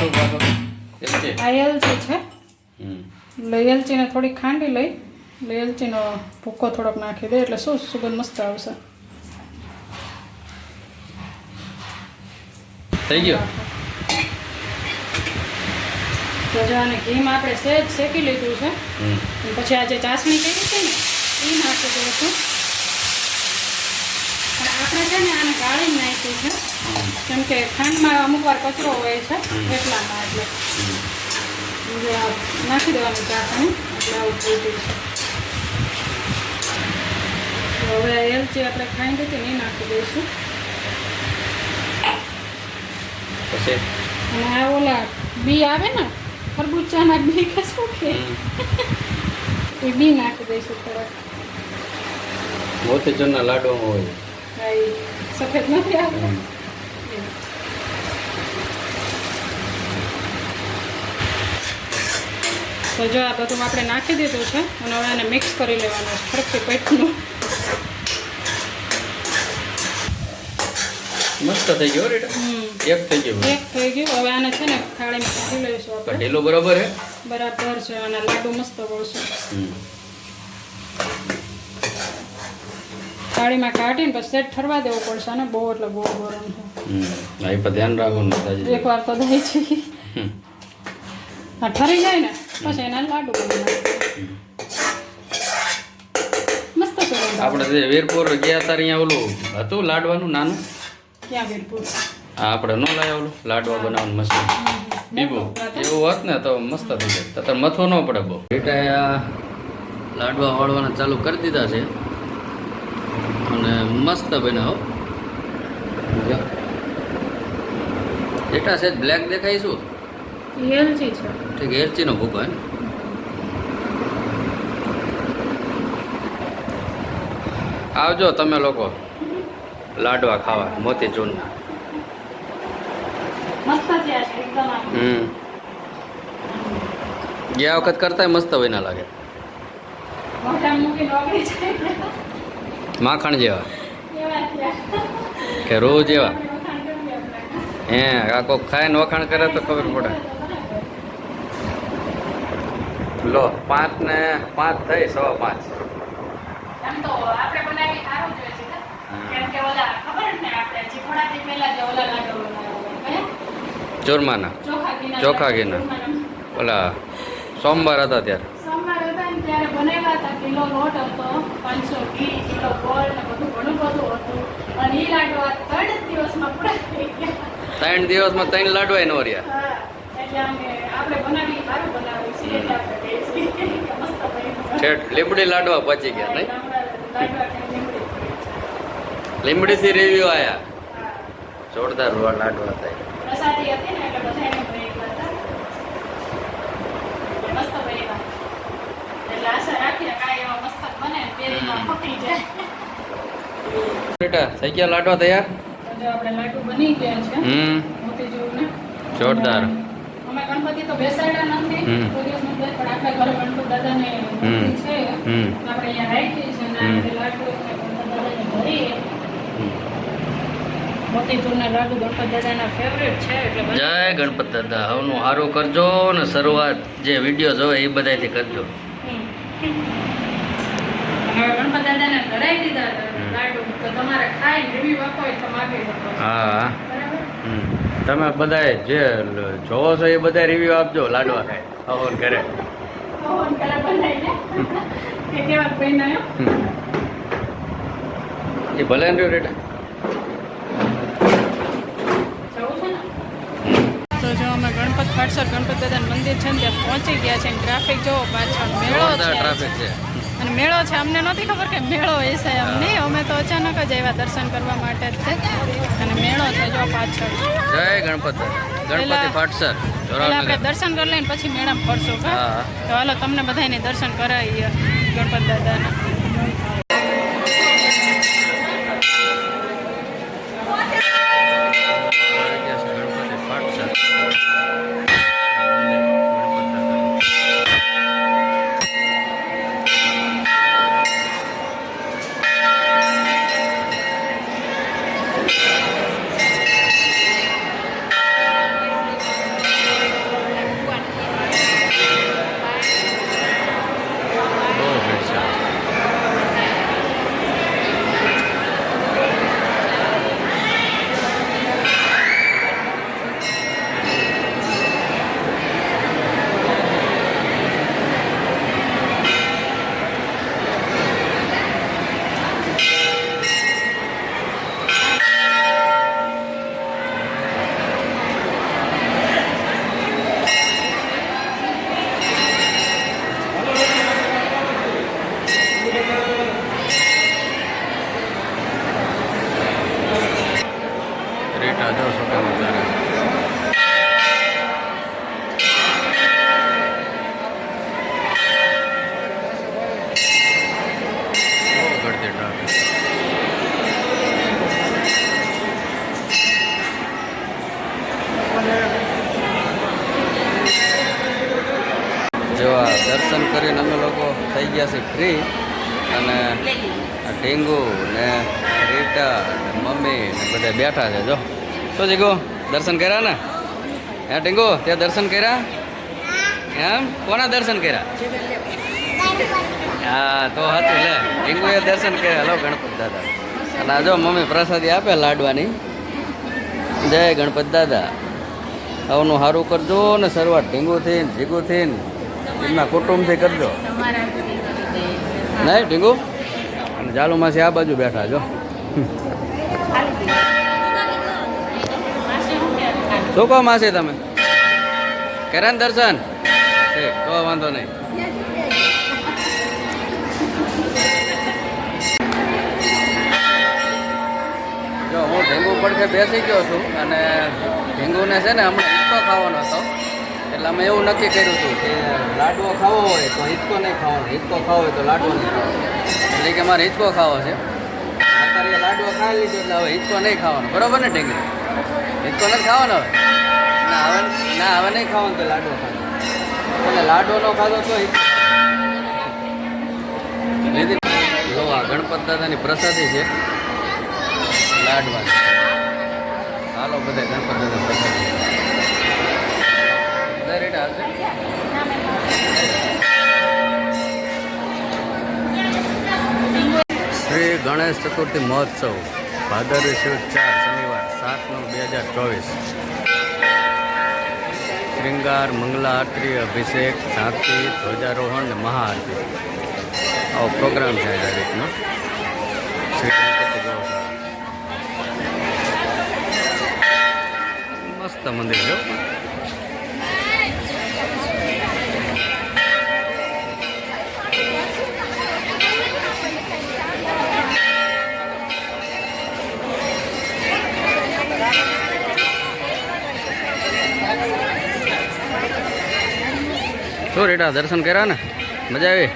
શું પાછો આ એલચી છે. એલચીને થોડી ખાંડી લઈ એટલે એલચીનો ભૂકો થોડોક નાખી દે એટલે શું સુગંધ મસ્ત આવશે. થઈ ગયો? તો જો આને ઘીમાં આપણે સહેજ શેકી લીધું છે. પછી આ જે ચાસણી કરી છે ને એ નાખી દઈશું આપણે છે ને આને ગાળીને નાખ્યું છે. કેમ કે ખાંડમાં અમુક વાર કચરો હોય છે એટલામાં એટલે. નાખી દેવાનું ચાસણી એટલે આવું થઈ છે. હવે એલચી આપણે ખાઈ હતી ને એ નાખી દઈશું. પછી? અને આ ઓલા બી આવે ને ખરબૂચાના બી કે શું કે? એ બી નાખી દઈશું થોડાક. મોતીચૂરના લાડવામાં હોય. હા, સફેદ નથી આવતા તો જો આ બધું આપણે નાખી દીધું છે અને હવે આને મિક્સ કરી લેવાનું છે ફરકથી પેટનું. મસ્ત થઈ ગયો. એક થઈ ગયો. એક થઈ ગયો. હવે આને છે ને થાળીમાં કાઢી લઈશું આપણે. ઢીલો બરાબર છે બરાબર છે અને લાડુ મસ્ત વળશું હમ. થાળીમાં કાઢીને પછી સેટ ઠરવા દેવું પડશે અને બહુ એટલે બહુ ગરમ છે એ પર ધ્યાન રાખવાનું એક એકવાર તો દઈ છે. હમ. હા ઠરી જાય ને પછી એના લાડુ મસ્ત આપણે જે વીરપુર ગયા તાર અહીંયા ઓલું હતું લાડવાનું નાનું? ક્યાં વીરપુર? આપણે ન લાયા ઓલું લાડવા બનાવવાનું મસ્ત. બીબું એવું હોત ને તો મસ્ત થઈ જાય તો મથો ન પડે બહુ. બેટા લાડવા વાળવાના ચાલુ કરી દીધા છે. અને મસ્ત બનાવો. બેટા સેજ બ્લેક દેખાય શું એલચી છે. ઠીક એલચીનો ભૂકો હે? આવજો તમે લોકો. લાડવા ખાવા મોતીચૂરના હમ. ગયા વખત કરતા મસ્ત હોય ના લાગે માખણ જેવા? કે રોજ જેવા. હે આ કોઈ ખાઈને વખાણ કરે તો ખબર પડે. લો પાંચ ને પાંચ થઈ સવા પાંચ? ચોરમાના. ચોખા ઘીના. ઓલા સોમવાર હતા ત્યારે. સોમવાર હતા ત્યારે બનાવ્યા હતા કિલો લોટ હતો પાંચસો ઘી કિલો ગોળ ને બધું ઘણું બધું હતું. અને એ લાડવા ત્રણ દિવસમાં પૂરા થઈ ગયા. ત્રણ દિવસમાં ત્રણ લાડવા નો રહ્યા. એટલે આમ આપણે બનાવી સારું બનાવી છીએ એટલે આપણે કહીએ છીએ. કે મસ્ત બન્યું. છેટ લીમડી લાડવા પચી ગયા નહીં? લીમડી થી રેવ્યુ લીમડીથી રિવ્યુ આયા. જોરદાર લાડવા હતા પ્રસાદી હતી ને એટલે બધાને બનાવ્યા હતા એટલે મસ્ત બન્યા એટલે આશા રાખીએ કાંઈ એવા મસ્ત જાય બેટા થઈ ગયા લાડવા તૈયાર? જો આપણે લાડુ બની ગયા છે. હમ. મોતીચૂરને જોરદાર. અમે ગણપતિ તો બેસાડ્યા નથી. કોઈ દિવસ પણ આપણા ઘરે ગણપતિ દાદાને છે. આપણે અહીંયા રાખી છે અને. લાડુ દાદાને ભરીએ. મોતીચૂરના લાડુ ગણપતિ દાદાના ફેવરેટ છે એટલે જય ગણપત દાદા. હવનું સારું કરજો ને શરૂઆત. જે વીડિયો જોવે એ બધાથી કરજો. ગણપતિ દાદાને ધરાઈ દીધા લાડુ તો તમારે ખાઈ રિવ્યુ આપો શકો હા. તમે બધાય જે જોવો છો એ બધા રિવ્યુ આપજો લાડવા. ખાય હવન કરે ફોન કરે બનાવીને કેવા હમ. એ ભલે રેટા. ગણપત પાટસર ગણપત દાદા મંદિર છે ને ત્યાં પહોંચી ગયા છે ટ્રાફિક જોવો પાછળ. મેળો છે. ટ્રાફિક છે. મેળો છે. અમને નહોતી ખબર કે મેળો હશે એમ નહીં. અમે તો અચાનક જ આવ્યા દર્શન કરવા માટે જ છે. અને મેળો છે જો પાછળ. જય ગણપત. ગણપતિ ફાટસર આપણે દર્શન કરી લઈને પછી મેળામાં ફરશું તો હાલો તમને બધાને દર્શન કરાવીએ ગણપત દાદાના ગણપતિ ફાટસર મંદિર, ગણપત દાદાનું. રીટા જો છોકરા ઉતારે બહુ ગળદી ટ્રાફિક જો આ દર્શન કરીને અમે લોકો ગયા ફ્રી અને ઢીંગુ ને રીટા ને મમ્મી ને બધા બેઠા છે, જો. શું જીગો? દર્શન કર્યા ને? હે ઢીંગુ ત્યાં દર્શન કર્યા? એમ? કોના દર્શન કર્યા? હા, તો હતું લે. ઢીંગુએ દર્શન કર્યા. હલો ગણપત દાદા. અને આ જો મમ્મી પ્રસાદી આપે લાડવાની. જય ગણપત દાદા. આવનું સારું કરજો ને શરૂઆત ઢીંગુથી જીગુથી એમના કુટુંબથી કરજો. નહીં, ઢીંગુ? અને જાલુમાંથી આ બાજુ બેઠા જો શું કહો માસી તમે? કર્યા ને દર્શન? કહો વાંધો નહીં. જો, હું ઢીંગુ પડખે બેસી ગયો છું અને ઢીંગુને છે ને હમણાં હિંચકો ખાવાનો હતો. એટલે અમે એવું નક્કી કર્યું હતું કે લાડવો ખાવો હોય તો હિચકો નહીં ખાવાનો. હિચકો ખાવો હોય તો લાડવો નહીં ખાવાનો. એટલે કે મારે હિચકો ખાવો છે. અત્યારે લાડવો ખાઈ લીધો એટલે હવે હિંચકો નહીં ખાવાનો. બરાબર ને ઢીંગુ હિંચકો નથી ખાવાનો હવે? ના હવે ના હવે નહીં ખાવાનું તો લાડવો ખાવાનો. એટલે લાડવો નો ખાધો તો હિંચકો આ ગણપત દાદાની પ્રસાદી છે. લાડવા. હાલો, બધા ગણપત દાદા પ્રસાદી. બધા હશે? શ્રી ગણેશ ચતુર્થી મહોત્સવ ભાદરવી શિવ ચાર, શનિવાર, સાત નવ બે હજાર ચોવીસ. શ્રૃંગાર મંગલા આરતી અભિષેક ઝાંકી ધ્વજારોહણ ને મહાઆરતી. આવો પ્રોગ્રામ છે આ રીતનો. શ્રી ગણપતિ મસ્ત મંદિર છે શું રેટા દર્શન કર્યા ને? મજા આવી?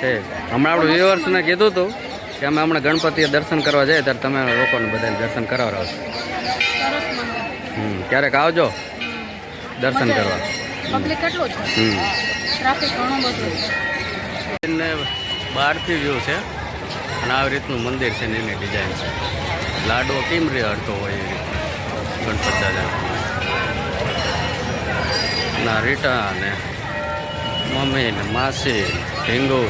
છે. હમણાં આપણે વ્યુઅર્સને કીધું હતું કે અમે હમણાં ગણપતિએ દર્શન કરવા જઈએ ત્યારે તમે લોકોને બધાને દર્શન મંદિર હમ ક્યારેક આવજો દર્શન કરવા. હમ. બહારથી વ્યૂ છે અને આવી રીતનું મંદિર છે ને એની ડિઝાઇન છે. લાડવો કેમ રે હડતો હોય એ રીતે ગણપત દાદા ના રીટા ને મમ્મી ને માસી ઢીંગુ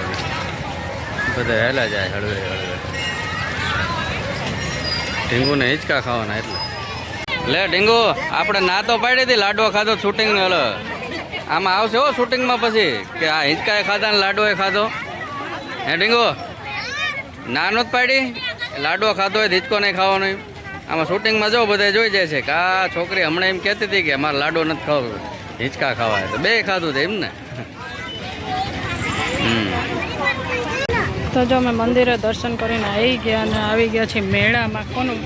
બધા હેલા જાય હળવે હળવે. ઢીંગુને હિંચકા ખાવાના એટલે. લે ઢીંગુ, આપણે ના તો પાડી હતી, લાડવો ખાધો શૂટિંગ હલો આમાં આવશે હો શૂટિંગમાં પછી, કે આ હિંચકાએ ખાધા ને લાડવો ખાધો. હે ઢીંગુ, નાનો જ પાડી, લાડવો ખાધો હોય હિંચકો નહીં ખાવાનો આમાં શૂટિંગમાં જો બધા જોઈ જાય છે કે આ છોકરી હમણાં એમ કહેતી હતી કે અમારે લાડવો નથી ખાવો, હિંચકા ખાવા તો. બે ખાધું છે એમ ને હમ તો જો અમે મંદિરે દર્શન કરીને આવી ગયા અને આવી ગયા છીએ મેળામાં. કોનું?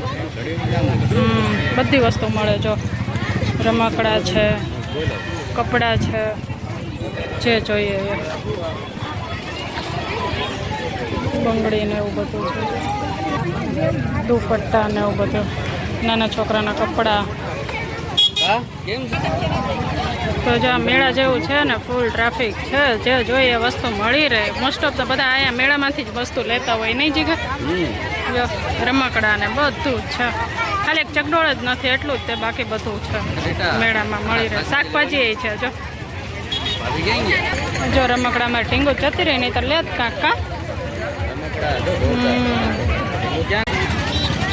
બધી વસ્તુ મળે જો. રમકડા છે, કપડાં છે, જે જોઈએ. એ બંગડી ને એવું બધું છે. દુપટ્ટા ને એવું બધું. નાના છોકરાના કપડાં. તો જો મેળા જેવું છે ને ફૂલ ટ્રાફિક છે જે જોઈએ વસ્તુ મળી રહે. મોસ્ટ ઓફ તો બધા અહીંયા મેળામાંથી જ વસ્તુ લેતા હોય નહીં જીગા રમકડા ને બધું જ છે. ખાલી એક ચકડોળ જ નથી એટલું જ તે બાકી બધું છે. મેળામાં મળી રહે. શાકભાજી એ છે જો. જો રમકડામાં ટીંગો જતી રહી નહીં તો લેત કાંક કાં?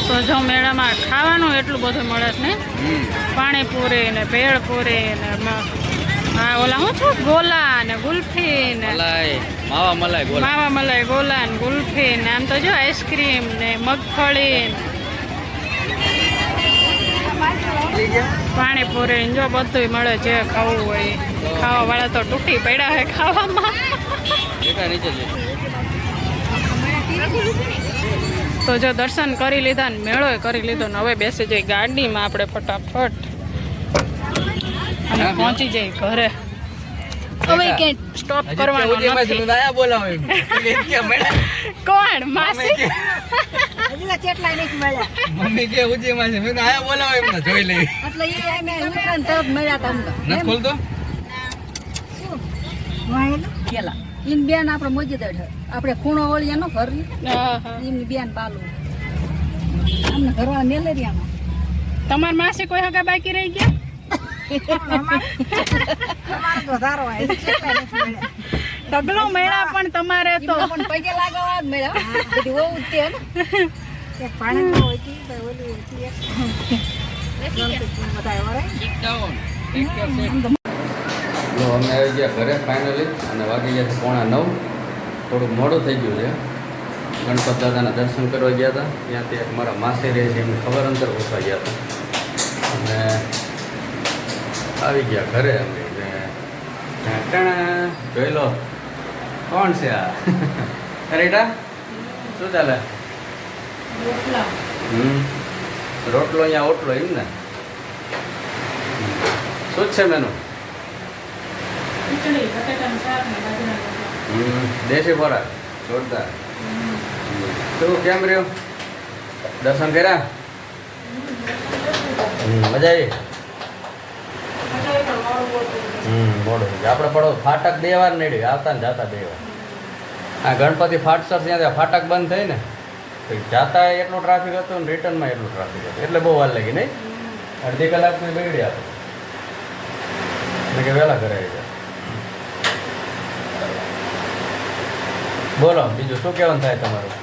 તો જો મેળામાં ખાવાનું એટલું બધું મળે છે ને. પાણીપુરી ને ભેળપુરી ને હા ઓલા હું છું? ગોલા ને ગુલ્ફી ને માવા મલાઈ બોલ માવા મલાઈ ગોલા ને ગુલ્ફી ને આમ તો જો આઈસ્ક્રીમ ને મગફળી પાણીપુરી ને જો બધું મળે જે ખાવું હોય. ખાવા વાળા તો તૂટી પડ્યા હોય ખાવામાં. નીચે તો જો દર્શન કરી લીધા ને મેળો કરી લીધો ને હવે બેસી જઈ ગાડીમાં આપણે ફટાફટ. અને પહોંચી જઈ ઘરે. હવે ક્યાંય સ્ટોપ કરવાનો નથી. કોણ? માસી? હજી કેટલાય નથી મળ્યા. મમ્મી કે ઉજીમાં છે મેં આયા બોલાવો એમને જોઈ એટલે એ મળ્યા તમને ખોલતો? પેલા ઈન બેન આપણે મોજી દે આપણે ખૂણો વળીએ નો ઘર ઈન બેન પાલું અમને ઘરવા મેલેરિયામાં. તમાર માસે કોઈ હગા બાકી રહી ગયા? ઢગલો મેળા પણ તમારે તો. પણ પગે લાગવા જ મળ્યા બધી તે ને. પાણી ઓલી એક. તો અમે આવી ગયા ઘરે ફાઇનલી અને વાગી ગયા છે પોણા નવ. થોડુંક મોડું થઈ ગયું છે. ગણપત દાદાના દર્શન કરવા ગયા હતા. ત્યાંથી એક મારા માસી રહે છે એમને ખબર અંતર પૂછવા ગયા હતા. અને આવી ગયા ઘરે અમે. જોઈ લો. કોણ છે આ? ખરેટા શું ચાલે? હમ. રોટલો અહીંયા ઓટલો એમ ને? શું છે મેનુ ખીચડી બટાકાનું શાક ને બાજરાનું રોટલા. હમ, દેશી ખોરાક જોરદાર તું કેમ રહ્યો દર્શન કર્યા હમ, મજા આવી હમ મોડું થઈ ગયું. આપણે પડો ફાટક બે વાર નડ્યું આવતા ને જાતા બે વાર આ ગણપતિ ફાટસર ત્યાં ફાટક બંધ થઈ ને તો જાતા એટલું ટ્રાફિક હતું ને રિટર્નમાં એટલું ટ્રાફિક હતું એટલે બહુ વાર લાગી નહીં અડધી કલાકની બગડી આપણે એટલે કે વહેલા ઘરે આવી જાય બોલો બીજું શું કહેવાનું થાય તમારું?